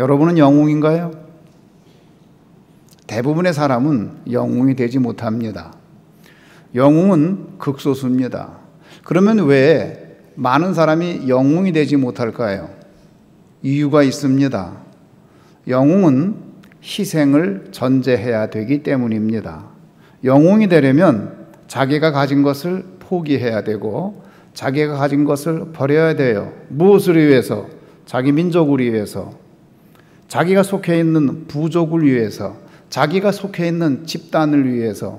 여러분은 영웅인가요? 대부분의 사람은 영웅이 되지 못합니다. 영웅은 극소수입니다. 그러면 왜 많은 사람이 영웅이 되지 못할까요? 이유가 있습니다. 영웅은 희생을 전제해야 되기 때문입니다. 영웅이 되려면 자기가 가진 것을 포기해야 되고 자기가 가진 것을 버려야 돼요. 무엇을 위해서? 자기 민족을 위해서. 자기가 속해 있는 부족을 위해서. 자기가 속해 있는 집단을 위해서.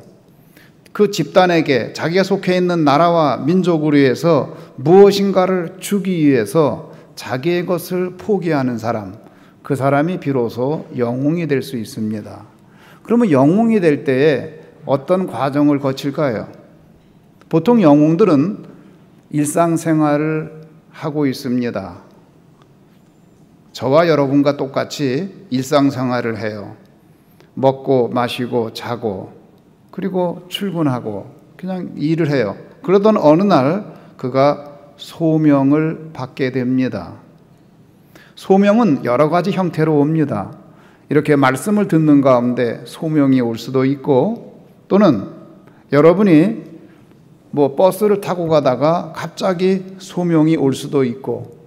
그 집단에게 자기가 속해 있는 나라와 민족을 위해서 무엇인가를 주기 위해서 자기의 것을 포기하는 사람, 그 사람이 비로소 영웅이 될 수 있습니다. 그러면 영웅이 될 때에 어떤 과정을 거칠까요? 보통 영웅들은 일상생활을 하고 있습니다. 저와 여러분과 똑같이 일상생활을 해요. 먹고 마시고 자고 그리고 출근하고 그냥 일을 해요. 그러던 어느 날 그가 소명을 받게 됩니다. 소명은 여러 가지 형태로 옵니다. 이렇게 말씀을 듣는 가운데 소명이 올 수도 있고 또는 여러분이 뭐 버스를 타고 가다가 갑자기 소명이 올 수도 있고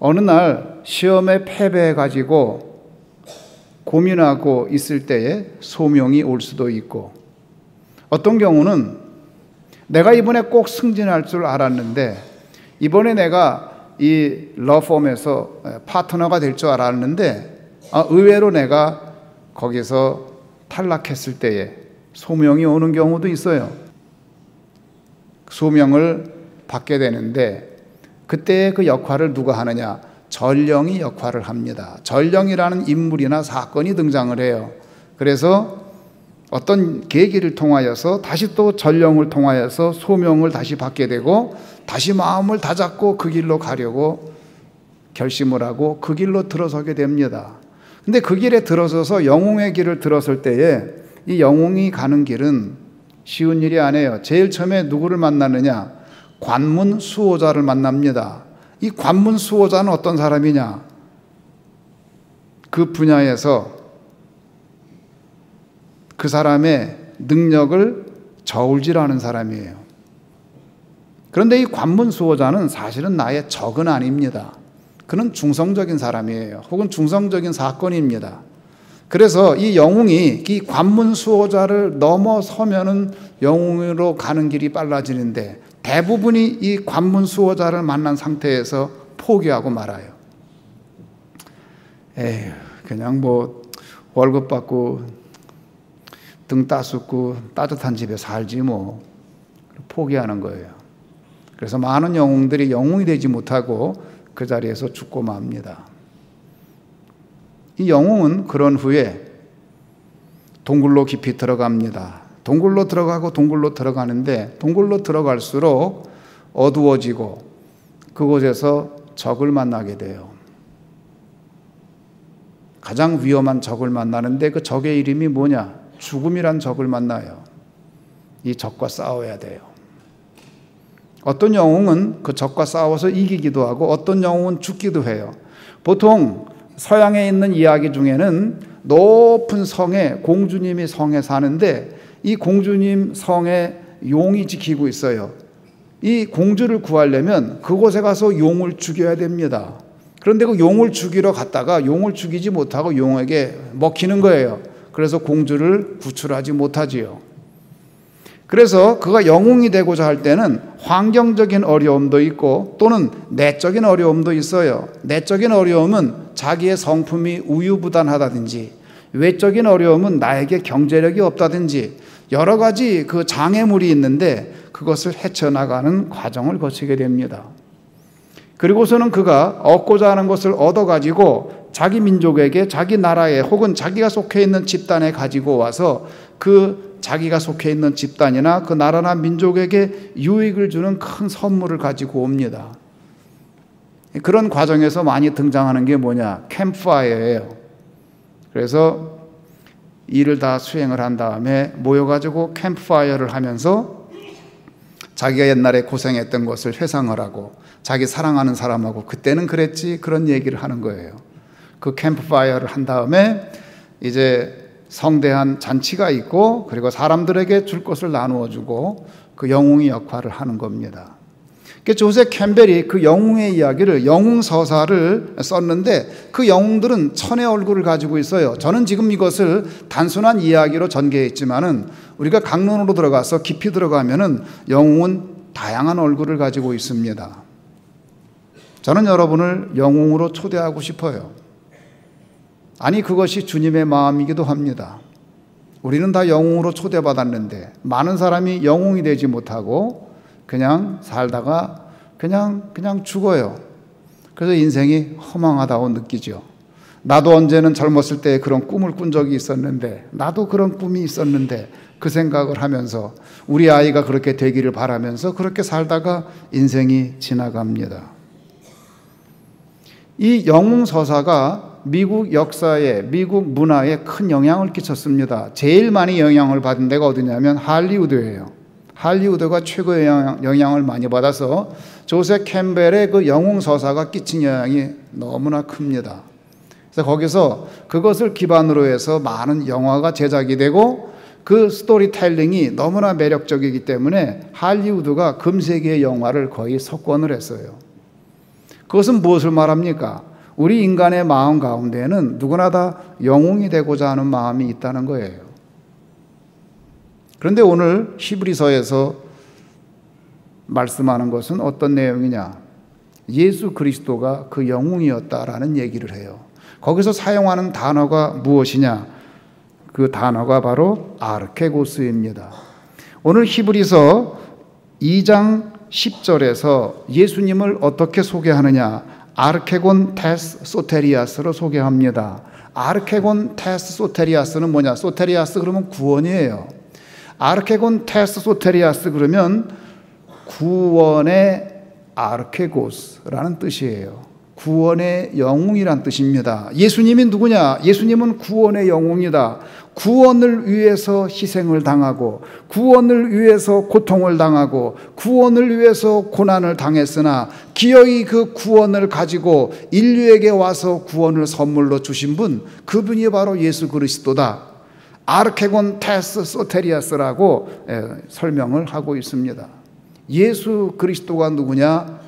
어느 날 시험에 패배해 가지고 고민하고 있을 때에 소명이 올 수도 있고 어떤 경우는 내가 이번에 꼭 승진할 줄 알았는데 이번에 내가 이 러펌에서 파트너가 될 줄 알았는데 아, 의외로 내가 거기서 탈락했을 때에 소명이 오는 경우도 있어요. 소명을 받게 되는데 그때 그 역할을 누가 하느냐? 전령이 역할을 합니다. 전령이라는 인물이나 사건이 등장을 해요. 그래서 어떤 계기를 통하여서 다시 또 전령을 통하여서 소명을 다시 받게 되고 다시 마음을 다잡고 그 길로 가려고 결심을 하고 그 길로 들어서게 됩니다. 근데 그 길에 들어서서 영웅의 길을 들었을 때에 이 영웅이 가는 길은 쉬운 일이 아니에요. 제일 처음에 누구를 만나느냐? 관문 수호자를 만납니다. 이 관문 수호자는 어떤 사람이냐? 그 분야에서 그 사람의 능력을 저울질하는 사람이에요. 그런데 이 관문 수호자는 사실은 나의 적은 아닙니다. 그는 중성적인 사람이에요. 혹은 중성적인 사건입니다. 그래서 이 영웅이 이 관문 수호자를 넘어서면은 영웅으로 가는 길이 빨라지는데 대부분이 이 관문 수호자를 만난 상태에서 포기하고 말아요. 에휴, 그냥 뭐 월급 받고 등 따숩고 따뜻한 집에 살지 뭐 포기하는 거예요. 그래서 많은 영웅들이 영웅이 되지 못하고 그 자리에서 죽고 맙니다. 이 영웅은 그런 후에 동굴로 깊이 들어갑니다. 동굴로 들어가고 동굴로 들어가는데 동굴로 들어갈수록 어두워지고 그곳에서 적을 만나게 돼요. 가장 위험한 적을 만나는데 그 적의 이름이 뭐냐? 죽음이란 적을 만나요. 이 적과 싸워야 돼요. 어떤 영웅은 그 적과 싸워서 이기기도 하고 어떤 영웅은 죽기도 해요. 보통 서양에 있는 이야기 중에는 높은 성에 공주님이 성에 사는데 이 공주님 성에 용이 지키고 있어요. 이 공주를 구하려면 그곳에 가서 용을 죽여야 됩니다. 그런데 그 용을 죽이러 갔다가 용을 죽이지 못하고 용에게 먹히는 거예요. 그래서 공주를 구출하지 못하지요. 그래서 그가 영웅이 되고자 할 때는 환경적인 어려움도 있고 또는 내적인 어려움도 있어요. 내적인 어려움은 자기의 성품이 우유부단하다든지 외적인 어려움은 나에게 경제력이 없다든지 여러 가지 그 장애물이 있는데 그것을 헤쳐나가는 과정을 거치게 됩니다. 그리고서는 그가 얻고자 하는 것을 얻어가지고 자기 민족에게 자기 나라에 혹은 자기가 속해 있는 집단에 가지고 와서 그 자기가 속해 있는 집단이나 그 나라나 민족에게 유익을 주는 큰 선물을 가지고 옵니다. 그런 과정에서 많이 등장하는 게 뭐냐? 캠프파이어예요. 그래서 일을 다 수행을 한 다음에 모여가지고 캠프파이어를 하면서 자기가 옛날에 고생했던 것을 회상을 하고 자기 사랑하는 사람하고 그때는 그랬지 그런 얘기를 하는 거예요. 그 캠프파이어를 한 다음에 이제 성대한 잔치가 있고 그리고 사람들에게 줄 것을 나누어 주고 그 영웅의 역할을 하는 겁니다. 조세 캠벨이 그 영웅의 이야기를 영웅 서사를 썼는데 그 영웅들은 천의 얼굴을 가지고 있어요. 저는 지금 이것을 단순한 이야기로 전개했지만은 우리가 강론으로 들어가서 깊이 들어가면은 영웅은 다양한 얼굴을 가지고 있습니다. 저는 여러분을 영웅으로 초대하고 싶어요. 아니, 그것이 주님의 마음이기도 합니다. 우리는 다 영웅으로 초대받았는데, 많은 사람이 영웅이 되지 못하고, 그냥 살다가 그냥, 그냥 죽어요. 그래서 인생이 허망하다고 느끼죠. 나도 언제는 젊었을 때 그런 꿈을 꾼 적이 있었는데, 나도 그런 꿈이 있었는데, 그 생각을 하면서 우리 아이가 그렇게 되기를 바라면서 그렇게 살다가 인생이 지나갑니다. 이 영웅 서사가 미국 역사에, 미국 문화에 큰 영향을 끼쳤습니다. 제일 많이 영향을 받은 데가 어디냐면 할리우드예요. 할리우드가 최고의 영향, 을 많이 받아서 조세 캠벨의 그 영웅 서사가 끼친 영향이 너무나 큽니다. 그래서 거기서 그것을 기반으로 해서 많은 영화가 제작이 되고 그 스토리텔링이 너무나 매력적이기 때문에 할리우드가 금세기의 영화를 거의 석권을 했어요. 그것은 무엇을 말합니까? 우리 인간의 마음 가운데는 누구나 다 영웅이 되고자 하는 마음이 있다는 거예요. 그런데 오늘 히브리서에서 말씀하는 것은 어떤 내용이냐? 예수 그리스도가 그 영웅이었다라는 얘기를 해요. 거기서 사용하는 단어가 무엇이냐? 그 단어가 바로 아르케고스입니다. 오늘 히브리서 2장 10절에서 예수님을 어떻게 소개하느냐? 아르케곤 테스 소테리아스로 소개합니다. 아르케곤 테스 소테리아스는 뭐냐? 소테리아스 그러면 구원이에요. 아르케곤 테스 소테리아스 그러면 구원의 아르케고스라는 뜻이에요. 구원의 영웅이란 뜻입니다. 예수님이 누구냐? 예수님은 구원의 영웅이다. 구원을 위해서 희생을 당하고 구원을 위해서 고통을 당하고 구원을 위해서 고난을 당했으나 기어이 그 구원을 가지고 인류에게 와서 구원을 선물로 주신 분 그분이 바로 예수 그리스도다. 아르케곤 테스 소테리아스라고 예, 설명을 하고 있습니다. 예수 그리스도가 누구냐?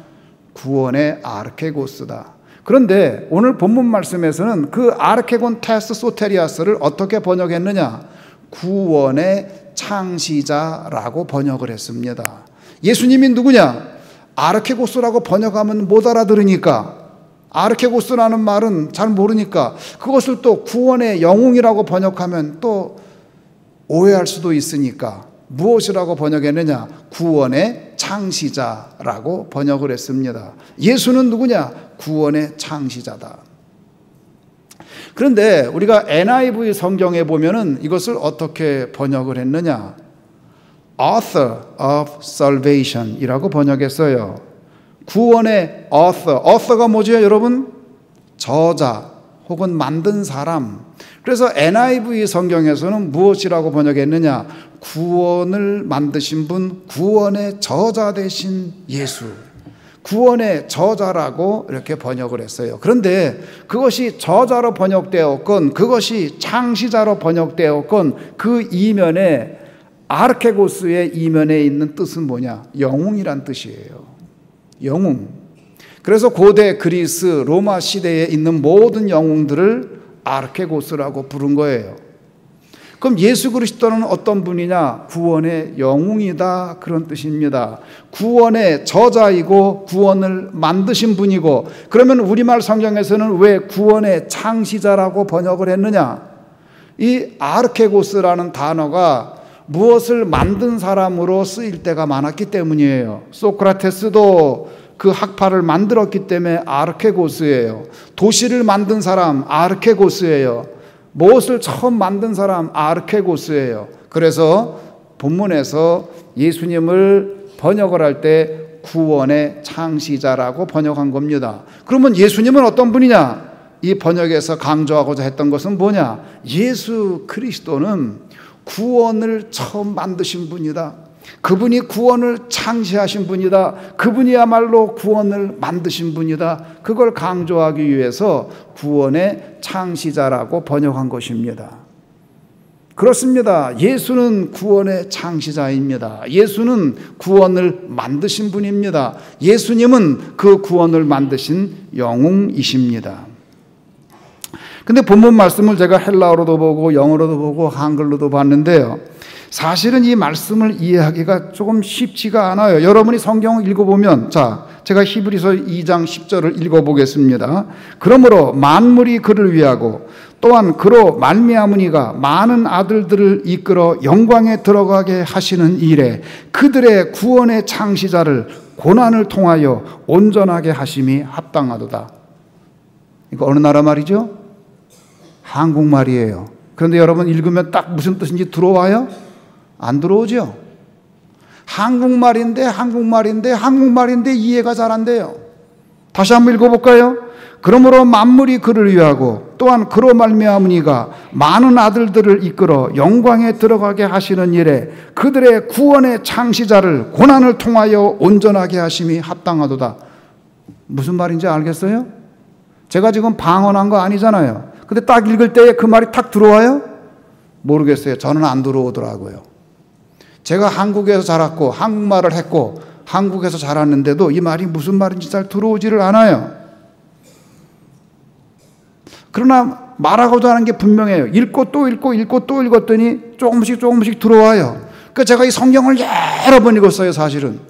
구원의 아르케고스다. 그런데 오늘 본문 말씀에서는 그 아르케곤 테스 소테리아스를 어떻게 번역했느냐? 구원의 창시자라고 번역을 했습니다. 예수님이 누구냐? 아르케고스라고 번역하면 못 알아들으니까 아르케고스라는 말은 잘 모르니까 그것을 또 구원의 영웅이라고 번역하면 또 오해할 수도 있으니까 무엇이라고 번역했느냐? 구원의 창시자라고 번역을 했습니다. 예수는 누구냐? 구원의 창시자다. 그런데 우리가 NIV 성경에 보면은 이것을 어떻게 번역을 했느냐? Author of Salvation 이라고 번역했어요. 구원의 author. author가 뭐죠, 여러분? 저자 혹은 만든 사람. 그래서 NIV 성경에서는 무엇이라고 번역했느냐? 구원을 만드신 분, 구원의 저자 되신 예수. 구원의 저자라고 이렇게 번역을 했어요. 그런데 그것이 저자로 번역되었건 그것이 창시자로 번역되었건 그 이면에 아르케고스의 이면에 있는 뜻은 뭐냐? 영웅이란 뜻이에요. 영웅. 그래서 고대 그리스 로마 시대에 있는 모든 영웅들을 아르케고스라고 부른 거예요. 그럼 예수 그리스도는 어떤 분이냐? 구원의 영웅이다. 그런 뜻입니다. 구원의 저자이고 구원을 만드신 분이고 그러면 우리말 성경에서는 왜 구원의 창시자라고 번역을 했느냐? 이 아르케고스라는 단어가 무엇을 만든 사람으로 쓰일 때가 많았기 때문이에요. 소크라테스도 그 학파를 만들었기 때문에 아르케고스예요. 도시를 만든 사람 아르케고스예요. 무엇을 처음 만든 사람 아르케고스예요. 그래서 본문에서 예수님을 번역을 할 때 구원의 창시자라고 번역한 겁니다. 그러면 예수님은 어떤 분이냐? 이 번역에서 강조하고자 했던 것은 뭐냐? 예수 그리스도는 구원을 처음 만드신 분이다. 그분이 구원을 창시하신 분이다. 그분이야말로 구원을 만드신 분이다. 그걸 강조하기 위해서 구원의 창시자라고 번역한 것입니다. 그렇습니다. 예수는 구원의 창시자입니다. 예수는 구원을 만드신 분입니다. 예수님은 그 구원을 만드신 영웅이십니다. 근데 본문 말씀을 제가 헬라어로도 보고 영어로도 보고 한글로도 봤는데요. 사실은 이 말씀을 이해하기가 조금 쉽지가 않아요. 여러분이 성경을 읽어보면, 자, 제가 히브리서 2장 10절을 읽어보겠습니다. 그러므로 만물이 그를 위하고 또한 그로 말미암으니가 많은 아들들을 이끌어 영광에 들어가게 하시는 일에 그들의 구원의 창시자를 고난을 통하여 온전하게 하심이 합당하도다. 이거 어느 나라 말이죠? 한국말이에요. 그런데 여러분 읽으면 딱 무슨 뜻인지 들어와요? 안 들어오죠? 한국말인데, 한국말인데, 한국말인데 이해가 잘 안 돼요. 다시 한번 읽어볼까요? 그러므로 만물이 그를 위하고 또한 그로 말미암으니가 많은 아들들을 이끌어 영광에 들어가게 하시는 일에 그들의 구원의 창시자를 고난을 통하여 온전하게 하심이 합당하도다. 무슨 말인지 알겠어요? 제가 지금 방언한 거 아니잖아요. 근데 딱 읽을 때에 그 말이 탁 들어와요? 모르겠어요. 저는 안 들어오더라고요. 제가 한국에서 자랐고 한국말을 했고 한국에서 자랐는데도 이 말이 무슨 말인지 잘 들어오지를 않아요. 그러나 말하고자 하는 게 분명해요. 읽고 또 읽고 읽고 또 읽었더니 조금씩 조금씩 들어와요. 그러니까 제가 이 성경을 여러 번 읽었어요, 사실은.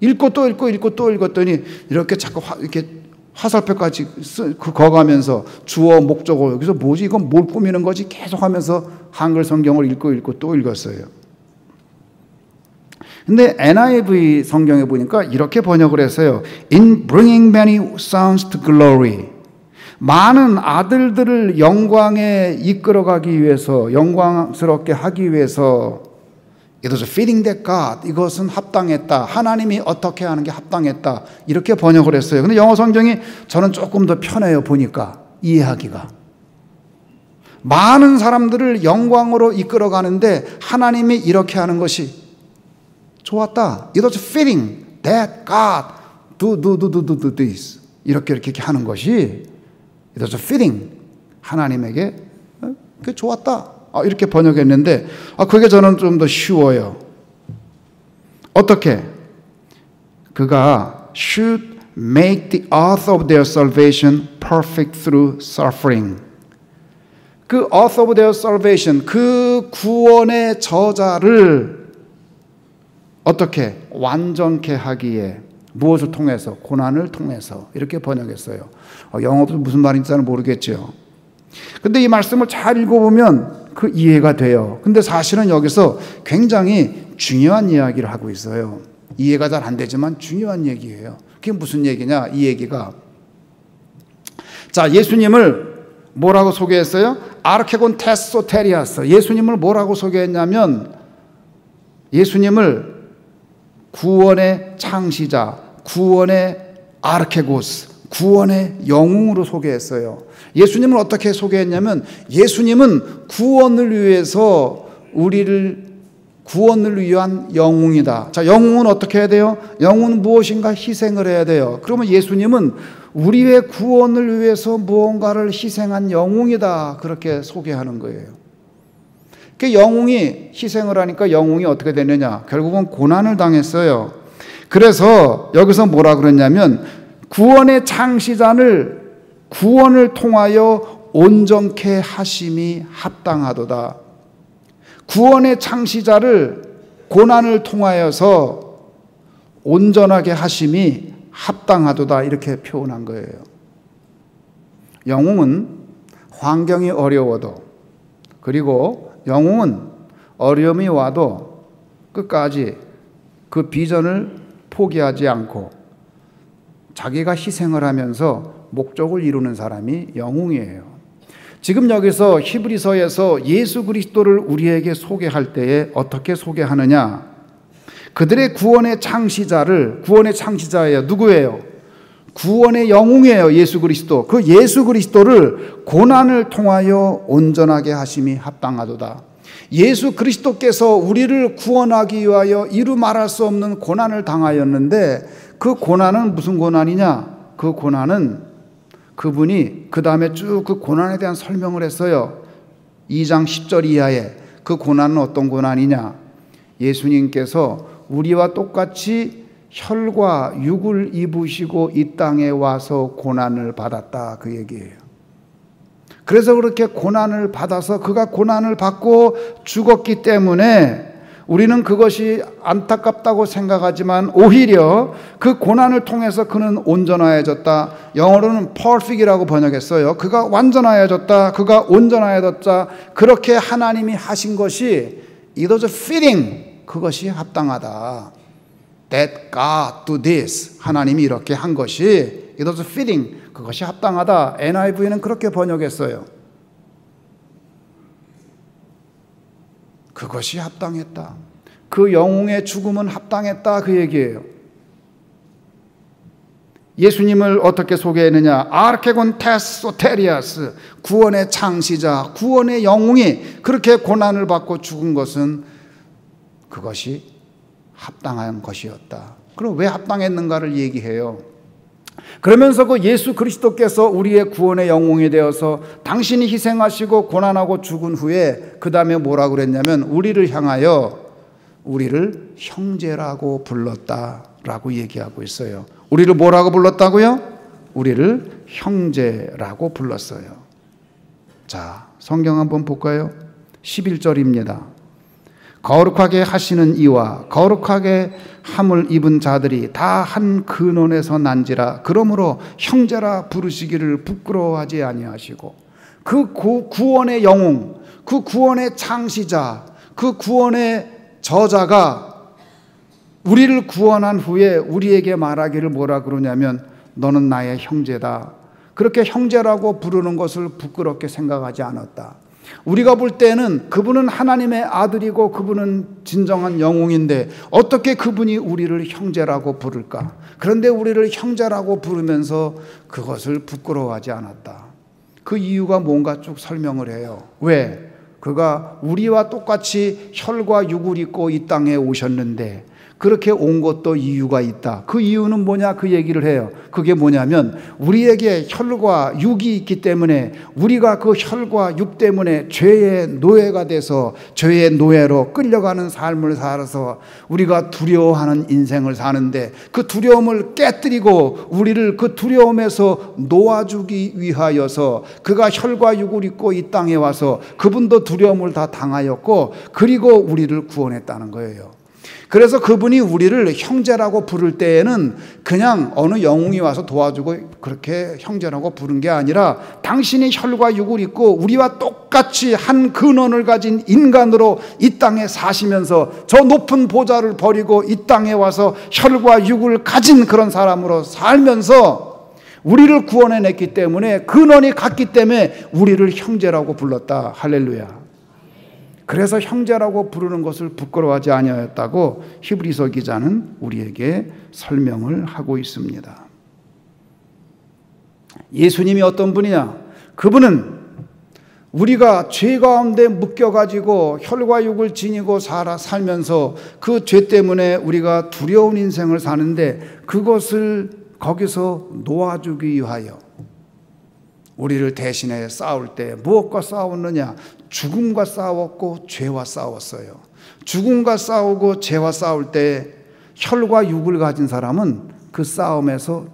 읽고 또 읽고 읽고 또 읽었더니 이렇게 자꾸 화, 이렇게 화살표까지 쓰, 그 거가면서 주어 목적어 여기서 뭐지 이건 뭘 꾸미는 거지 계속 하면서 한글 성경을 읽고 읽고 또 읽었어요. 근데 NIV 성경에 보니까 이렇게 번역을 했어요. In bringing many sons to glory. 많은 아들들을 영광에 이끌어가기 위해서, 영광스럽게 하기 위해서, it was fitting that God. 이것은 합당했다. 하나님이 어떻게 하는 게 합당했다. 이렇게 번역을 했어요. 근데 영어 성경이 저는 조금 더 편해요, 보니까. 이해하기가. 많은 사람들을 영광으로 이끌어 가는데 하나님이 이렇게 하는 것이 좋았다. It was fitting that God do, do, do, do, do this. 이렇게 이렇게 하는 것이 It was fitting. 하나님에게 그 좋았다. 아, 이렇게 번역했는데 아, 그게 저는 좀 더 쉬워요. 어떻게? 그가 should make the author of their salvation perfect through suffering. 그 author of their salvation, 그 구원의 저자를 어떻게 완전케 하기에 무엇을 통해서 고난을 통해서 이렇게 번역했어요. 어, 영어도 무슨 말인지 잘 모르겠죠. 근데 이 말씀을 잘 읽어보면 그 이해가 돼요. 근데 사실은 여기서 굉장히 중요한 이야기를 하고 있어요. 이해가 잘 안 되지만 중요한 얘기예요. 그게 무슨 얘기냐? 이 얘기가 자 예수님을 뭐라고 소개했어요? 아르케곤 테소테리아스. 예수님을 뭐라고 소개했냐면 예수님을 구원의 창시자, 구원의 아르케고스, 구원의 영웅으로 소개했어요. 예수님을 어떻게 소개했냐면 예수님은 구원을 위해서 우리를 구원을 위한 영웅이다. 자, 영웅은 어떻게 해야 돼요? 영웅은 무엇인가 희생을 해야 돼요. 그러면 예수님은 우리의 구원을 위해서 무언가를 희생한 영웅이다. 그렇게 소개하는 거예요. 그 영웅이 희생을 하니까 영웅이 어떻게 되느냐? 결국은 고난을 당했어요. 그래서 여기서 뭐라 그랬냐면 구원의 창시자를 구원을 통하여 온전케 하심이 합당하도다. 구원의 창시자를 고난을 통하여서 온전하게 하심이 합당하도다 이렇게 표현한 거예요. 영웅은 환경이 어려워도 그리고 영웅은 어려움이 와도 끝까지 그 비전을 포기하지 않고 자기가 희생을 하면서 목적을 이루는 사람이 영웅이에요. 지금 여기서 히브리서에서 예수 그리스도를 우리에게 소개할 때에 어떻게 소개하느냐? 그들의 구원의 창시자를 구원의 창시자예요. 누구예요? 구원의 영웅이에요. 예수 그리스도. 그 예수 그리스도를 고난을 통하여 온전하게 하심이 합당하도다. 예수 그리스도께서 우리를 구원하기 위하여 이루 말할 수 없는 고난을 당하였는데 그 고난은 무슨 고난이냐? 그 고난은 그분이 그 다음에 쭉 그 고난에 대한 설명을 했어요. 2장 10절 이하에 그 고난은 어떤 고난이냐? 예수님께서 우리와 똑같이 혈과 육을 입으시고 이 땅에 와서 고난을 받았다 그 얘기예요. 그래서 그렇게 고난을 받아서 그가 고난을 받고 죽었기 때문에 우리는 그것이 안타깝다고 생각하지만 오히려 그 고난을 통해서 그는 온전하여졌다. 영어로는 perfect이라고 번역했어요. 그가 완전하여졌다. 그가 온전하여졌다. 그렇게 하나님이 하신 것이 it was fitting. 그것이 합당하다. That God do this. 하나님이 이렇게 한 것이 it was fitting. 그것이 합당하다. NIV는 그렇게 번역했어요. 그것이 합당했다. 그 영웅의 죽음은 합당했다. 그 얘기예요. 예수님을 어떻게 소개했느냐? 아르케곤 테소테리아스, 구원의 창시자, 구원의 영웅이 그렇게 고난을 받고 죽은 것은 그것이 합당한 것이었다. 그럼 왜 합당했는가를 얘기해요. 그러면서 그 예수 그리스도께서 우리의 구원의 영웅이 되어서 당신이 희생하시고 고난하고 죽은 후에 그 다음에 뭐라 그랬냐면 우리를 향하여 우리를 형제라고 불렀다라고 얘기하고 있어요. 우리를 뭐라고 불렀다고요? 우리를 형제라고 불렀어요. 자, 성경 한번 볼까요? 11절입니다. 거룩하게 하시는 이와 거룩하게 함을 입은 자들이 다 한 근원에서 난지라. 그러므로 형제라 부르시기를 부끄러워하지 아니하시고 그 구원의 영웅 그 구원의 창시자 그 구원의 저자가 우리를 구원한 후에 우리에게 말하기를 뭐라 그러냐면 너는 나의 형제다. 그렇게 형제라고 부르는 것을 부끄럽게 생각하지 않았다 우리가 볼 때는 그분은 하나님의 아들이고 그분은 진정한 영웅인데 어떻게 그분이 우리를 형제라고 부를까? 그런데 우리를 형제라고 부르면서 그것을 부끄러워하지 않았다. 그 이유가 뭔가 쭉 설명을 해요. 왜? 그가 우리와 똑같이 혈과 육을 입고 이 땅에 오셨는데 그렇게 온 것도 이유가 있다. 그 이유는 뭐냐? 그 얘기를 해요. 그게 뭐냐면 우리에게 혈과 육이 있기 때문에 우리가 그 혈과 육 때문에 죄의 노예가 돼서 죄의 노예로 끌려가는 삶을 살아서 우리가 두려워하는 인생을 사는데 그 두려움을 깨뜨리고 우리를 그 두려움에서 놓아주기 위하여서 그가 혈과 육을 입고 이 땅에 와서 그분도 두려움을 다 당하였고 그리고 우리를 구원했다는 거예요. 그래서 그분이 우리를 형제라고 부를 때에는 그냥 어느 영웅이 와서 도와주고 그렇게 형제라고 부른 게 아니라 당신이 혈과 육을 입고 우리와 똑같이 한 근원을 가진 인간으로 이 땅에 사시면서 저 높은 보좌를 버리고 이 땅에 와서 혈과 육을 가진 그런 사람으로 살면서 우리를 구원해냈기 때문에 근원이 같기 때문에 우리를 형제라고 불렀다. 할렐루야. 그래서 형제라고 부르는 것을 부끄러워하지 아니하였다고 히브리서 기자는 우리에게 설명을 하고 있습니다. 예수님이 어떤 분이냐? 그분은 우리가 죄 가운데 묶여가지고 혈과 육을 지니고 살아 살면서 그 죄 때문에 우리가 두려운 인생을 사는데 그것을 거기서 놓아주기 위하여 우리를 대신해 싸울 때 무엇과 싸웠느냐? 죽음과 싸웠고 죄와 싸웠어요. 죽음과 싸우고 죄와 싸울 때 혈과 육을 가진 사람은 그 싸움에서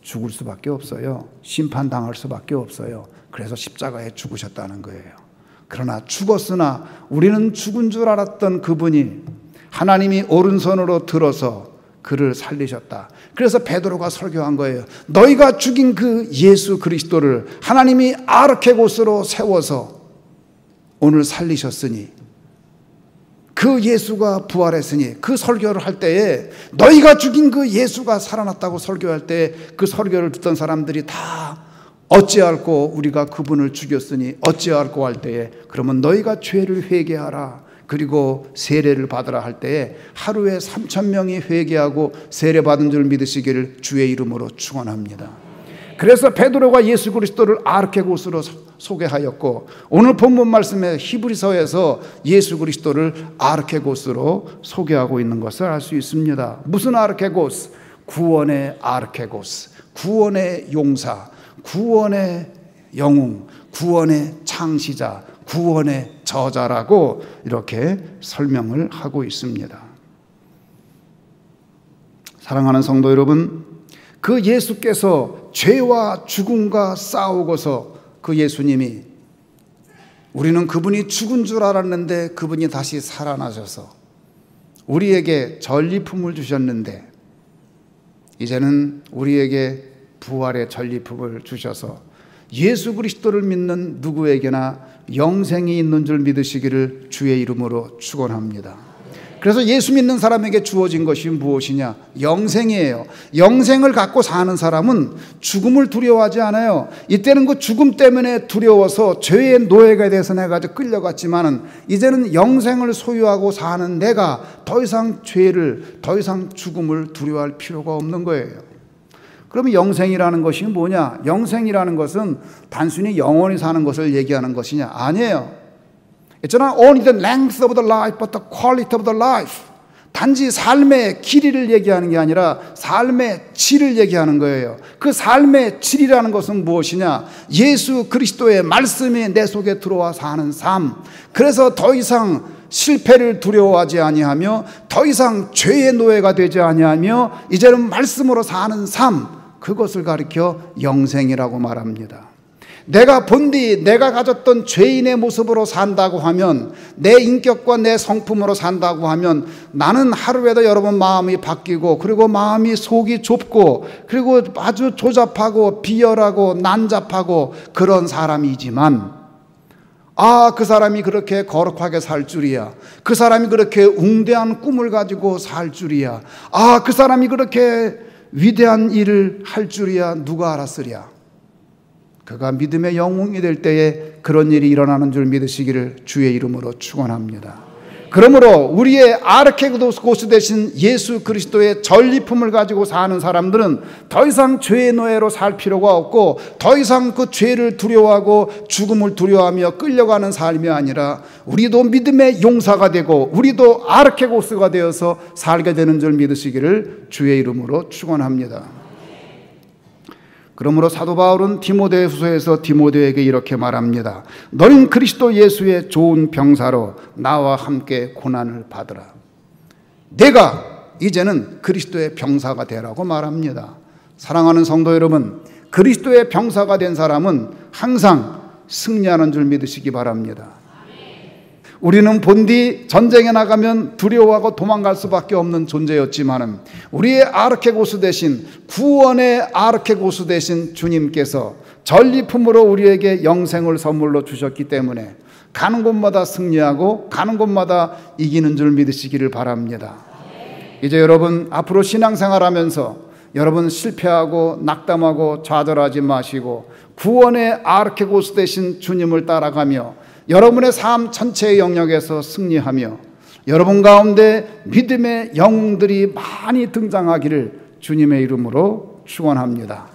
죽을 수밖에 없어요. 심판당할 수밖에 없어요. 그래서 십자가에 죽으셨다는 거예요. 그러나 죽었으나 우리는 죽은 줄 알았던 그분이 하나님이 오른손으로 들어서 그를 살리셨다. 그래서 베드로가 설교한 거예요. 너희가 죽인 그 예수 그리스도를 하나님이 아르케고스로 세워서 오늘 살리셨으니 그 예수가 부활했으니 그 설교를 할 때에 너희가 죽인 그 예수가 살아났다고 설교할 때 그 설교를 듣던 사람들이 다 어찌할꼬 우리가 그분을 죽였으니 어찌할꼬 할 때에 그러면 너희가 죄를 회개하라 그리고 세례를 받으라 할 때에 하루에 3천 명이 회개하고 세례 받은 줄 믿으시기를 주의 이름으로 축원합니다. 그래서 베드로가 예수 그리스도를 아르케고스로 소개하였고 오늘 본문 말씀에 히브리서에서 예수 그리스도를 아르케고스로 소개하고 있는 것을 알 수 있습니다. 무슨 아르케고스? 구원의 아르케고스, 구원의 용사, 구원의 영웅, 구원의 창시자, 구원의 저자라고 이렇게 설명을 하고 있습니다. 사랑하는 성도 여러분, 그 예수께서 죄와 죽음과 싸우고서 그 예수님이 우리는 그분이 죽은 줄 알았는데 그분이 다시 살아나셔서 우리에게 전리품을 주셨는데 이제는 우리에게 부활의 전리품을 주셔서 예수 그리스도를 믿는 누구에게나 영생이 있는 줄 믿으시기를 주의 이름으로 축원합니다. 그래서 예수 믿는 사람에게 주어진 것이 무엇이냐? 영생이에요. 영생을 갖고 사는 사람은 죽음을 두려워하지 않아요. 이때는 그 죽음 때문에 두려워서 죄의 노예가 돼서 내가 끌려갔지만은 이제는 영생을 소유하고 사는 내가 더 이상 죄를, 더 이상 죽음을 두려워할 필요가 없는 거예요. 그러면 영생이라는 것이 뭐냐? 영생이라는 것은 단순히 영원히 사는 것을 얘기하는 것이냐? 아니에요. Not only the length of the life, but the quality of the life. 단지 삶의 길이를 얘기하는 게 아니라 삶의 질을 얘기하는 거예요. 그 삶의 질이라는 것은 무엇이냐? 예수 그리스도의 말씀이 내 속에 들어와 사는 삶. 그래서 더 이상 실패를 두려워하지 아니하며 더 이상 죄의 노예가 되지 아니하며 이제는 말씀으로 사는 삶. 그것을 가리켜 영생이라고 말합니다. 내가 본디 내가 가졌던 죄인의 모습으로 산다고 하면 내 인격과 내 성품으로 산다고 하면 나는 하루에도 여러분 마음이 바뀌고 그리고 마음이 속이 좁고 그리고 아주 조잡하고 비열하고 난잡하고 그런 사람이지만 아, 그 사람이 그렇게 거룩하게 살 줄이야. 그 사람이 그렇게 웅대한 꿈을 가지고 살 줄이야. 아, 그 사람이 그렇게 위대한 일을 할 줄이야. 누가 알았으랴. 그가 믿음의 영웅이 될 때에 그런 일이 일어나는 줄 믿으시기를 주의 이름으로 축원합니다. 그러므로 우리의 아르케고스 대신 예수 그리스도의 전리품을 가지고 사는 사람들은 더 이상 죄의 노예로 살 필요가 없고 더 이상 그 죄를 두려워하고 죽음을 두려워하며 끌려가는 삶이 아니라 우리도 믿음의 용사가 되고 우리도 아르케고스가 되어서 살게 되는 줄 믿으시기를 주의 이름으로 축원합니다. 그러므로 사도 바울은 디모데 후서에서 디모데에게 이렇게 말합니다. 너는 그리스도 예수의 좋은 병사로 나와 함께 고난을 받으라. 내가 이제는 그리스도의 병사가 되라고 말합니다. 사랑하는 성도 여러분, 그리스도의 병사가 된 사람은 항상 승리하는 줄 믿으시기 바랍니다. 우리는 본디 전쟁에 나가면 두려워하고 도망갈 수밖에 없는 존재였지만은 우리의 아르케고스 대신 구원의 아르케고스 대신 주님께서 전리품으로 우리에게 영생을 선물로 주셨기 때문에 가는 곳마다 승리하고 가는 곳마다 이기는 줄 믿으시기를 바랍니다. 이제 여러분 앞으로 신앙생활 하면서 여러분 실패하고 낙담하고 좌절하지 마시고 구원의 아르케고스 대신 주님을 따라가며 여러분의 삶 전체의 영역에서 승리하며 여러분 가운데 믿음의 영웅들이 많이 등장하기를 주님의 이름으로 축원합니다.